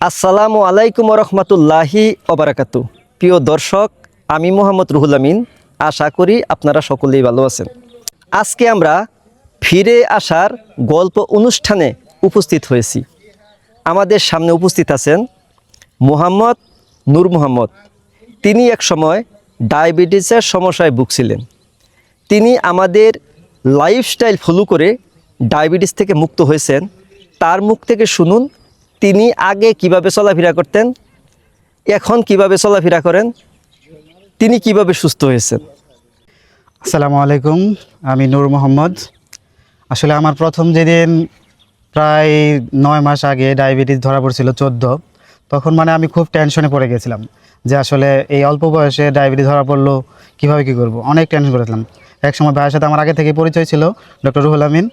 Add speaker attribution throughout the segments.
Speaker 1: আসসালামু আলাইকুম রহমতুল্লাহি অবরাকাতু প্রিয় দর্শক, আমি মোহাম্মদ রুহুল আমিন। আশা করি আপনারা সকলেই ভালো আছেন। আজকে আমরা ফিরে আসার গল্প অনুষ্ঠানে উপস্থিত হয়েছি। আমাদের সামনে উপস্থিত আছেন মোহাম্মদ নূর মোহাম্মদ। তিনি এক সময় ডায়াবেটিসের সমস্যায় ভুগছিলেন। তিনি আমাদের লাইফস্টাইল ফলো করে ডায়াবেটিস থেকে মুক্ত হয়েছেন। তার মুখ থেকে শুনুন তিনি আগে কীভাবে চলাফেরা করতেন? এখন কীভাবে চলাফেরা করেন? তিনি কীভাবে সুস্থ হয়েছেন?
Speaker 2: আসসালামু আলাইকুম, আমি নূর মোহাম্মদ। আসলে আমার প্রথম যেদিন প্রায় নয় মাস আগে ডায়াবেটিস ধরা পড়ছিল চোদ্দ, তখন মানে আমি খুব টেনশনে পড়ে গেছিলাম যে আসলে এই অল্প বয়সে ডায়াবেটিস ধরা পড়ল, কীভাবে কী করব? অনেক টেনশন করেছিলাম। এক সময় ভাইয়ের সাথে আমার আগে থেকে পরিচয় ছিল, ডক্টর রুহুল আমিন।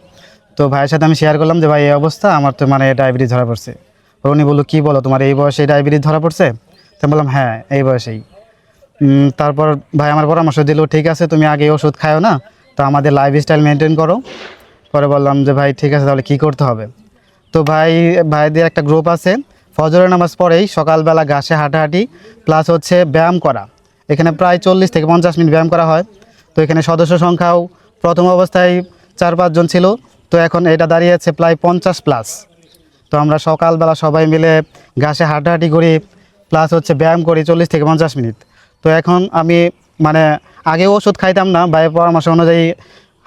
Speaker 2: তো ভাইয়ের সাথে আমি শেয়ার করলাম যে, ভাই, এই অবস্থা, আমার তো মানে ডায়াবেটিস ধরা পড়ছে। তো উনি বলল, কী বলো, তোমার এই বয়সে ডায়াবেটিস ধরা পড়ছে? তো বললাম হ্যাঁ এই বয়সেই। তারপর ভাই আমার পরামর্শ দিল, ঠিক আছে, তুমি আগে ওষুধ খাও না, তো আমাদের লাইফস্টাইল মেনটেন করো। পরে বললাম যে, ভাই, ঠিক আছে, তাহলে কী করতে হবে? তো ভাই, ভাইদের একটা গ্রুপ আছে, ফজরের নামাজ পরেই সকালবেলা ঘাসে হাঁটাহাঁটি প্লাস হচ্ছে ব্যায়াম করা। এখানে প্রায় চল্লিশ থেকে পঞ্চাশ মিনিট ব্যায়াম করা হয়। তো এখানে সদস্য সংখ্যাও প্রথম অবস্থায় চার পাঁচজন ছিল। তো এখন এটা দাঁড়িয়েছে প্রায় পঞ্চাশ প্লাস তো আমরা সকালবেলা সবাই মিলে ঘাসে হাঁটাহাঁটি করি প্লাস হচ্ছে ব্যায়াম করি চল্লিশ থেকে পঞ্চাশ মিনিট। তো এখন আমি মানে আগে ওষুধ খাইতাম না ভাইয়ের পরামর্শ অনুযায়ী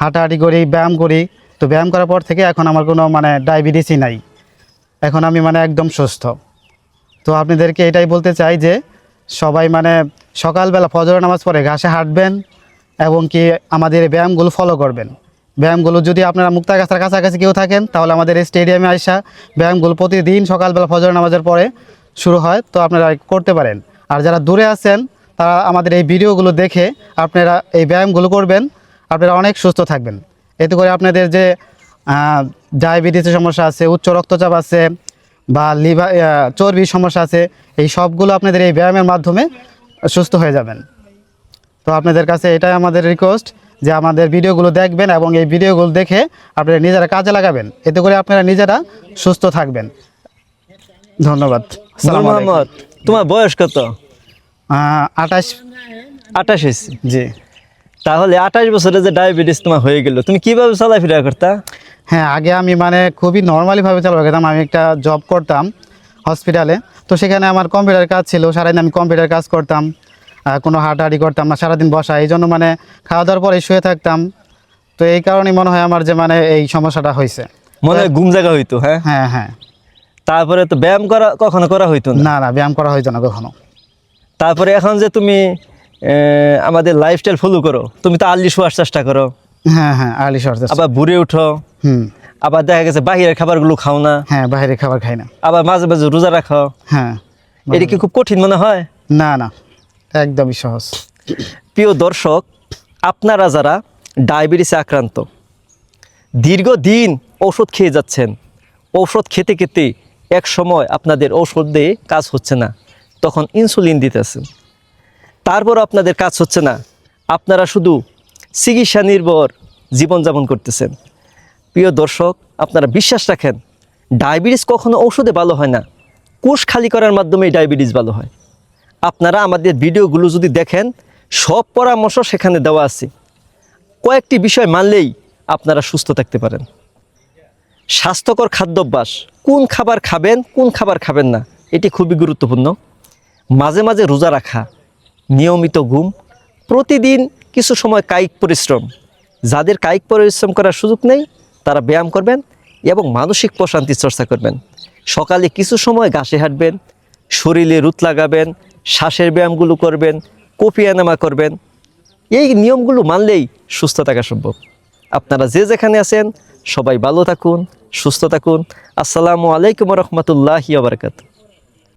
Speaker 2: হাঁটাহাঁটি করি, ব্যায়াম করি। তো ব্যায়াম করার পর থেকে এখন আমার কোনো মানে ডায়াবেটিসই নাই। এখন আমি মানে একদম সুস্থ। তো আপনাদেরকে এটাই বলতে চাই যে সবাই মানে সকালবেলা ফজর নামাজ পড়ে ঘাসে হাঁটবেন এবং কি আমাদের ব্যায়ামগুলো ফলো করবেন। ব্যায়ামগুলো যদি আপনারা মুক্তাগাছার কাছাকাছি কেউ থাকেন, তাহলে আমাদের এই স্টেডিয়ামে আসা ব্যায়ামগুলো প্রতিদিন সকালবেলা ফজর নামাজের পরে শুরু হয়, তো আপনারা করতে পারেন। আর যারা দূরে আছেন, তারা আমাদের এই ভিডিওগুলো দেখে আপনারা এই ব্যায়ামগুলো করবেন, আপনারা অনেক সুস্থ থাকবেন। এতে করে আপনাদের যে ডায়াবেটিসের সমস্যা আছে, উচ্চ রক্তচাপ আছে বা লিভার চর্বির সমস্যা আছে, এই সবগুলো আপনাদের এই ব্যায়ামের মাধ্যমে সুস্থ হয়ে যাবেন। তো আপনাদের কাছে এটাই আমাদের রিকোয়েস্ট যে আমাদের ভিডিওগুলো দেখবেন এবং এই ভিডিওগুলো দেখে আপনারা নিজেরা কাজে লাগাবেন। এতে করে আপনারা নিজেরা সুস্থ থাকবেন। ধন্যবাদ।
Speaker 1: মোহাম্মদ তোমার বয়স কত?
Speaker 2: আঠাশ।
Speaker 1: আঠাশ
Speaker 2: জি।
Speaker 1: তাহলে আঠাশ বছরে যে ডায়াবেটিস তোমার হয়ে গেল তুমি কীভাবে চলাফেরা করতা?
Speaker 2: হ্যাঁ আগে আমি মানে খুবই নর্মালিভাবে চালু করতাম। আমি একটা জব করতাম হসপিটালে তো সেখানে আমার কম্পিউটার কাজ ছিল সারাদিন আমি কম্পিউটার কাজ করতাম। কোনো হাঁটাহাঁটি করতাম না সারাদিন বসা এই জন্য মানে খাওয়া দাওয়ার পরে শুয়ে থাকতাম। তো এই কারণেই মনে হয় আমার যে মানে এই সমস্যাটা হয়েছে।
Speaker 1: মনে হয় ঘুম জায়গা হইতো হ্যাঁ?
Speaker 2: হ্যাঁ হ্যাঁ।
Speaker 1: তারপরে তো ব্যায়াম করা কখনো করা হইতো না?
Speaker 2: না ব্যায়াম করা হয়েছে না কখনো।
Speaker 1: তারপরে এখন যে তুমি আমাদের লাইফস্টাইল ফলো করো তুমি তো আর্লি শোয়ার চেষ্টা করো।
Speaker 2: হ্যাঁ হ্যাঁ আর্লি শর্ট
Speaker 1: আবার ভুরে উঠো।
Speaker 2: হুম।
Speaker 1: আবার দেখা গেছে বাহিরের খাবারগুলো খাও না।
Speaker 2: হ্যাঁ বাইরে খাবার খাই না।
Speaker 1: আবার মাঝে মাঝে রোজা রাখো।
Speaker 2: হ্যাঁ
Speaker 1: এটা কি খুব কঠিন মনে হয়?
Speaker 2: না না। একদমই সহজ।
Speaker 1: প্রিয় দর্শক, আপনারা যারা ডায়াবেটিসে আক্রান্ত, দীর্ঘদিন ঔষধ খেয়ে যাচ্ছেন, ঔষধ খেতে খেতে এক সময় আপনাদের ঔষধ দিয়ে কাজ হচ্ছে না, তখন ইনসুলিন দিতেছেন তারপর আপনাদের কাজ হচ্ছে না, আপনারা শুধু চিকিৎসা নির্ভর জীবনযাপন করতেছেন। প্রিয় দর্শক, আপনারা বিশ্বাস রাখেন, ডায়াবেটিস কখনো ঔষধে ভালো হয় না, কোষ খালি করার মাধ্যমেই ডায়াবেটিস ভালো হয়। আপনারা আমাদের ভিডিওগুলো যদি দেখেন, সব পরামর্শ সেখানে দেওয়া আছে। কয়েকটি বিষয় মানলেই আপনারা সুস্থ থাকতে পারেন। স্বাস্থ্যকর খাদ্যাভ্যাস, কোন খাবার খাবেন, কোন খাবার খাবেন না, এটি খুবই গুরুত্বপূর্ণ। মাঝে মাঝে রোজা রাখা, নিয়মিত ঘুম, প্রতিদিন কিছু সময় কায়িক পরিশ্রম। যাদের কায়িক পরিশ্রম করার সুযোগ নেই, তারা ব্যায়াম করবেন এবং মানসিক প্রশান্তি চর্চা করবেন। সকালে কিছু সময় ঘাসে হাঁটবেন, শরীরে রুত লাগাবেন শ্বাসের ব্যায়ামগুলো করবেন কপিয়ানামা করবেন, এই নিয়মগুলো মানলেই সুস্থ থাকা সম্ভব। আপনারা যে যেখানে আছেন, সবাই ভালো থাকুন, সুস্থ থাকুন। আসসালামু আলাইকুম রহমতুল্লাহি আবরকাত